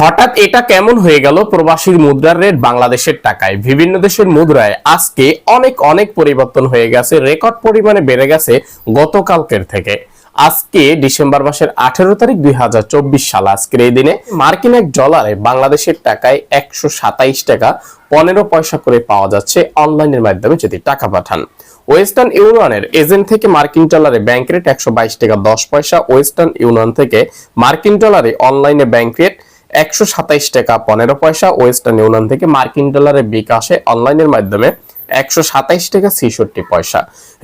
হঠাৎ এটা কেমন হয়ে গেল প্রবাসীর মুদ্রার রেট বাংলাদেশের টাকায়? বিভিন্ন দেশের মুদ্রায় আজকে অনেক অনেক পরিবর্তন হয়ে গেছে, রেকর্ড পরিমাণে বেড়ে গেছে গতকালকের থেকে। আজকে ডিসেম্বর মাসের আঠেরো তারিখ দুই হাজার চব্বিশ সাল, আজকের এই দিনে মার্কিন এক ডলারে বাংলাদেশের টাকায় একশো সাতাইশ টাকা পনেরো পয়সা করে পাওয়া যাচ্ছে অনলাইনের মাধ্যমে যদি টাকা পাঠান। ওয়েস্টার্ন ইউনিয়নের এজেন্ট থেকে মার্কিন ডলারে ব্যাংক রেট একশো বাইশ টাকা দশ পয়সা, ওয়েস্টার্ন ইউনিয়ন থেকে মার্কিন ডলারে অনলাইনে ব্যাংক রেট একশো সাতাইশ টাকা, পনেরো পয়সা ওয়েস্টার্ন ইউনিয়ন থেকে মার্কিন ডলারে বিকাশে অনলাইনের মাধ্যমে একশো সাতাইশ টাকা ছিষট্টি পয়সা।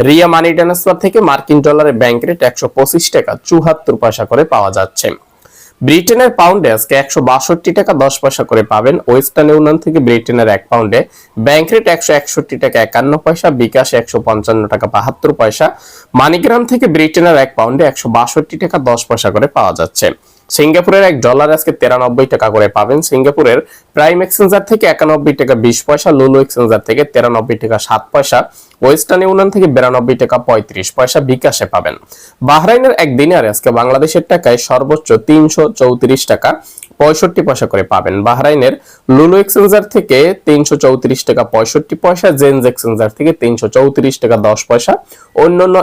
রিয়া মানি ট্রান্সফার থেকে মার্কিন ডলারে ব্যাংক রেট একশো পঁচিশ টাকা চুহাত্তর পয়সা করে পাওয়া যাচ্ছে। ব্রিটেনের পাউন্ডে আজকে একশো বাষট্টি টাকা, দশ পয়সা করে পাবেন। ওয়েস্টার্ন ইউনিয়ন থেকে ব্রিটেনের এক পাউন্ডে ব্যাংক রেট একশো একষট্টি টাকা, একান্ন পয়সা, বিকাশ একশো পঞ্চান্ন টাকা, বাহাত্তর পয়সা। মানিগ্রাম থেকে ব্রিটেনের এক পাউন্ডে একশো বাষট্টি টাকা, দশ পয়সা করে পাওয়া যাচ্ছে। সিঙ্গাপুরের এক ডলার আজকে তেরানব্বই টাকা করে পাবেন। সিঙ্গাপুরের প্রাইম এক্সচেঞ্জার থেকে একানব্বই টাকা বিশ পয়সা লুলু এক্সচেঞ্জার থেকে তেরানব্বই টাকা সাত পয়সা ওয়েস্টার্ন ইউনিয়ন থেকে বিরানব্বই টাকা পঁয়ত্রিশ পয়সা বিকাশে পাবেন। বাহরাইনের এক দিনারে আজকে বাংলাদেশের টাকায় সর্বোচ্চ তিনশো চৌত্রিশ টাকা পঁয়ষট্টি পয়সা করে পাবেন। বাহরাইনের লুলু এক্সচেঞ্জার থেকে তিনশো চৌত্রিশ টাকা পঁয়ষট্টি পয়সা জেন্স এক্সচেঞ্জার থেকে তিনশো চৌত্রিশ টাকা দশ পয়সা, অন্যান্য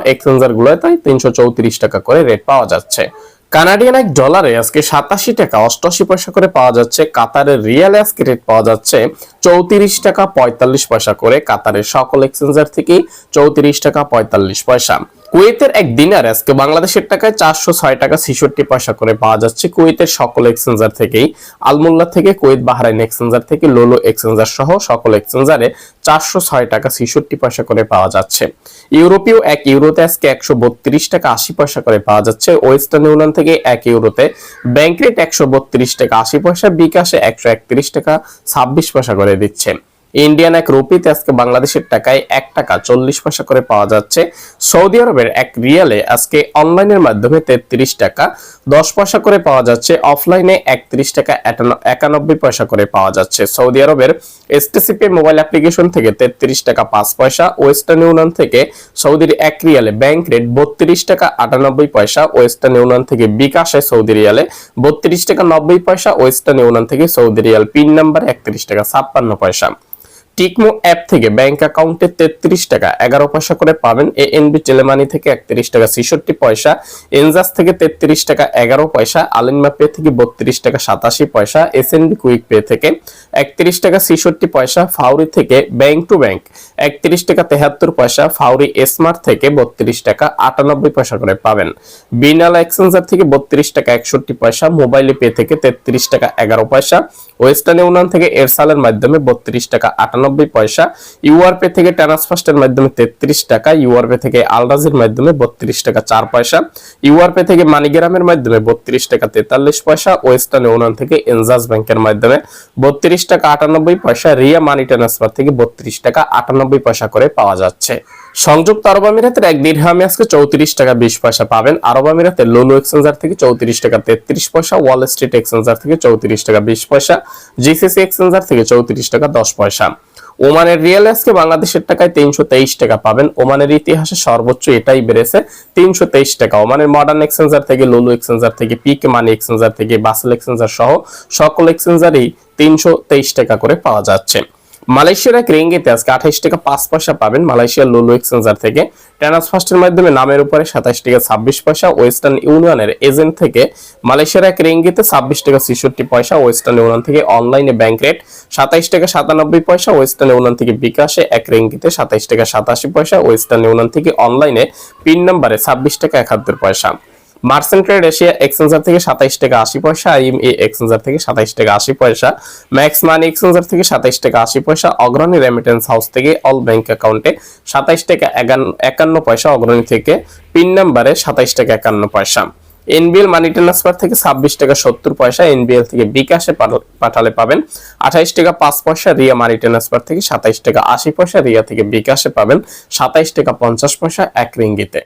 গুলোতে তিনশো চৌত্রিশ টাকা করে রেট পাওয়া যাচ্ছে। কানাডিয়ান এক ডলারে আজকে সাতাশি টাকা, অষ্টআশি পয়সা করে পাওয়া যাচ্ছে। কাতারের রিয়াল আজকে রেট পাওয়া যাচ্ছে চৌত্রিশ টাকা পঁয়তাল্লিশ পয়সা করে। কাতারের সকল এক্সচেঞ্জার থেকে চৌত্রিশ টাকা পঁয়তাল্লিশ পয়সা। কুয়েতের এক দিনার আজকে বাংলাদেশের টাকায় চারশো ছয় টাকা ছেষট্টি পয়সা করে পাওয়া যাচ্ছে। কুয়েতের সকল এক্সচেঞ্জার থেকেই, আলমোল্লা থেকে কুয়েত বাহরাইন এক্সচেঞ্জার থেকে লোলো এক্সচেঞ্জার সহ সকল এক্সচেঞ্জারে চারশো ছয় টাকা ছেষট্টি পয়সা করে পাওয়া যাচ্ছে। ইউরোপীয় এক ইউরোতে আজকে একশো বত্রিশ টাকা আশি পয়সা করে পাওয়া যাচ্ছে। ওয়েস্টার্ন ইউনিয়ন থেকে এক ইউরোতে ব্যাংক রেট একশো বত্রিশ টাকা আশি পয়সা, বিকাশে একশো একত্রিশ টাকা ছাব্বিশ পয়সা করে দিচ্ছে। ইন্ডিয়ান এক রুপিতে আজকে বাংলাদেশের টাকায় এক টাকা চল্লিশ পয়সা করে পাওয়া যাচ্ছে। সৌদি আরবের এক রিয়ালে আজকে অনলাইনের মাধ্যমে তেত্রিশ টাকা দশ পয়সা করে পাওয়া যাচ্ছে। অফলাইনে একত্রিশ টাকা একানব্বই পয়সা করে পাওয়া যাচ্ছে। সৌদি আরবের এসটিসিপি মোবাইল অ্যাপ্লিকেশন থেকে তেত্রিশ টাকা পাঁচ পয়সা, ওয়েস্টার্ন ইউনিয়ন থেকে সৌদির এক রিয়ালে ব্যাংক রেট বত্রিশ টাকা আটানব্বই পয়সা, ওয়েস্টার্ন ইউনিয়ন থেকে বিকাশে সৌদি রিয়ালে বত্রিশ টাকা নব্বই পয়সা, ওয়েস্টার্ন ইউনিয়ন থেকে সৌদি রিয়াল পিন নাম্বার একত্রিশ টাকা ছাপ্পান্ন পয়সা। টিকমো অ্যাপ থেকে ব্যাংক অ্যাকাউন্টে তেত্রিশ টাকা, এগারো পয়সা করে পাবেন এ এএনবি টেলেমানি থেকে একত্রিশ টাকা, ছিষট্টি পয়সা এনজাস থেকে তেত্রিশ টাকা, এগারো পয়সা আলিনমা পে থেকে বত্রিশ টাকা, সাতাশি পয়সা এস এসএনবি কুইক পে থেকে একত্রিশ টাকা, ছিষট্টি পয়সা ফাউরি থেকে ব্যাংক টু ব্যাংক, একত্রিশ টাকা, তেহাত্তর পয়সা ফাউরি স্মার্ট থেকে বত্রিশ টাকা, আটানব্বই পয়সা করে পাবেন। বিনাল এক্সচেঞ্জার থেকে বত্রিশ টাকা, একষট্টি পয়সা মোবাইলে পে থেকে তেত্রিশ টাকা, এগারো পয়সা ওয়েস্টার্ন ইউনিয়ন থেকে এরসালের মাধ্যমে বত্রিশ টাকা আটানব্বই পয়সা। ইউআরপে থেকে ট্রান্সফার্স্টের মাধ্যমে তেত্রিশ টাকা ইউআরপে থেকে আলরাজির মাধ্যমে বত্রিশ টাকা চার পয়সা। ইউআরপে থেকে মানিগ্রামের মাধ্যমে বত্রিশ টাকা তেতাল্লিশ পয়সা। ওয়েস্টার্ন ইউনিয়ন থেকে এনজাস ব্যাংকের মাধ্যমে বত্রিশ টাকা আটানব্বই পয়সা। রিয়া মানি ট্রান্সফার থেকে বত্রিশ টাকা আটানব্বই পয়সা করে পাওয়া যাচ্ছে। সংযুক্ত আরব আমিরাতের এক দিরহামে আজকে চৌত্রিশ টাকা বিশ পয়সা পাবেন। আরব আমিরাতের লোলো এক্সচেঞ্জার থেকে চৌত্রিশ টাকা তেত্রিশ পয়সা ওয়াল স্ট্রিট এক্সচেঞ্জার থেকে চৌত্রিশ টাকা বিশ পয়সা জিসিসি এক্সচেঞ্জার থেকে চৌত্রিশ টাকা দশ পয়সা। ওমানের রিয়েল আজকে বাংলাদেশের টাকায় তিনশো তেইশ টাকা পাবেন। ওমানের ইতিহাসে সর্বোচ্চ এটাই বেড়েছে, তিনশো তেইশ টাকা। ওমানের মডার্ন এক্সচেঞ্জার থেকে লুলু এক্সচেঞ্জার থেকে পিকে মানি এক্সচেঞ্জার থেকে বাসেল এক্সচেঞ্জার সহ সকল এক্সচেঞ্জারই তিনশো তেইশ টাকা করে পাওয়া যাচ্ছে। মালয়েশিয়ার এক রিঙ্গিতে আজকে আঠাইশ টাকা পাঁচ পয়সা পাবেন মালয়েশিয়ার লুলু এক্সচেঞ্জার থেকে। ট্রান্সফার্স্টের মাধ্যমে নামের উপরে সাতাশ টাকা ছাব্বিশ পয়সা, ওয়েস্টার্ন ইউনিয়নের এজেন্ট থেকে মালয়েশিয়ার এক রিঙ্গিতে ছাব্বিশ টাকা ছেষট্টি পয়সা, ওয়েস্টার্ন ইউনিয়ন থেকে অনলাইনে ব্যাংক রেট সাতাইশ টাকা সাতানব্বই পয়সা, ওয়েস্টার্ন ইউনিয়ন থেকে বিকাশে এক রিঙ্গিতে সাতাইশ টাকা সাতাশি পয়সা, ওয়েস্টার্ন ইউনিয়ন থেকে অনলাইনে পিন নাম্বারে ছাব্বিশ টাকা একাত্তর পয়সা। মার্সেন্ট ট্রেড এশিয়া এক্সচেঞ্জার থেকে সাতাইশ টাকা আশি পয়সা আইএমএ এক্সচেঞ্জার থেকে সাতাইশ টাকা আশি পয়সা ম্যাক্স মানি এক্সচেঞ্জার থেকে সাতাইশ টাকা আশি পয়সা অগ্রণী রেমিটেন্স হাউস থেকে অল ব্যাংক অ্যাকাউন্টে সাতাইশ টাকা একান্ন- পয়সা অগ্রণী থেকে পিন নাম্বারে সাতাইশ টাকা একান্ন পয়সা। এনবিএল মানি ট্রান্সফার থেকে ছাব্বিশ টাকা সত্তর পয়সা এনবিএল থেকে বিকাশে পাঠালে পাবেন। আঠাইশ টাকা পাঁচ পয়সা রিয়া মানি ট্রান্সফার থেকে সাতাইশ টাকা আশি পয়সা রিয়া থেকে বিকাশে পাবেন। সাতাইশ টাকা পঞ্চাশ পয়সা, এক রিঙ্গিতে।